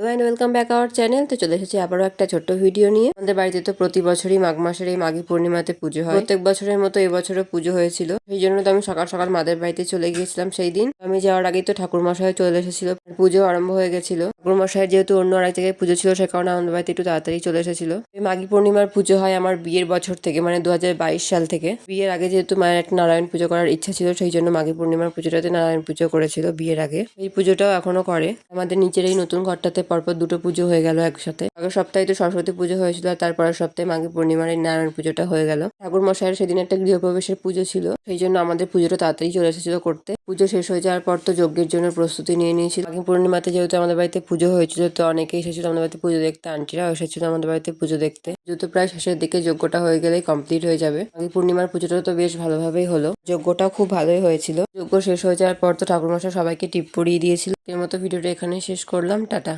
And welcome back our channel তো চলে এসেছি আবারও একটা ছোট্ট ভিডিও নিয়ে। আমাদের বাড়িতে তো প্রতি বছরই মাঘ মাসের এই মাঘী পূর্ণিমাতে পুজো হয়। প্রত্যেক বছরের মতো এবছরও পুজো হয়েছিল। সেই জন্য তো আমি সকাল সকাল মাদের বাড়িতে চলে গিয়েছিলাম সেই দিন। আমি যাওয়ার আগেই তো ঠাকুর মশাই চলে এসেছিল। পুজো আরম্ভ হয়ে গেছিল। ঠাকুর মশাইয়ের যেহেতু অন্য আরেক জায়গায় পুজো ছিল, সে কারণে আমাদের বাড়িতে একটু তাড়াতাড়ি চলে এসেছিল। এই মাঘী পূর্ণিমার পুজো হয় আমার বিয়ের বছর থেকে মানে দু হাজার বাইশ সাল থেকে। বিয়ের আগে যেহেতু মায়ের একটা নারায়ণ পুজো করার ইচ্ছা ছিল, সেই জন্য মাঘী পূর্ণিমার পুজোটাতে নারায়ণ পুজো করেছিল বিয়ের আগে। এই পুজোটাও এখনও করে। আমাদের নিচের এই নতুন ঘরটাতে পরপর দুটো পুজো হয়ে গেল একসাথে। আগের সপ্তাহে তো সরস্বতী পুজো হয়েছিল, আর তারপরের সপ্তাহে মাঘী পূর্ণিমার এই নারায়ণ পুজোটা হয়ে গেল। ঠাকুর মশাইয়ের সেদিন একটা গৃহপ্রবেশের পুজো ছিল, সেই জন্য আমাদের পুজোটা তাড়াতাড়ি চলে এসেছিল করতে। পুজো শেষ হয়ে যাওয়ার পর তো যজ্ঞের জন্য প্রস্তুতি নিয়ে নিয়েছিল। মাঘী পূর্ণিমাতে যেহেতু আমাদের বাড়িতে পুজো হয়েছিল, তো অনেকেই এসেছিল আমাদের বাড়িতে পুজো দেখতে, আন্টিরাও এসেছিল আমাদের বাড়িতে পুজো দেখতে। যেহেতু প্রায় শেষের দিকে, যজ্ঞটা হয়ে গেলেই কমপ্লিট হয়ে যাবে। মাঘী পূর্ণিমার পুজোটা তো বেশ ভালোভাবেই হলো। যজ্ঞটাও খুব ভালোই হয়েছিল। যজ্ঞ শেষ হয়ে যাওয়ার পর তো ঠাকুরমশাই সবাইকে টিপ পরিয়ে দিয়েছিল। এর মতো ভিডিওটা এখানে শেষ করলাম, টাটা।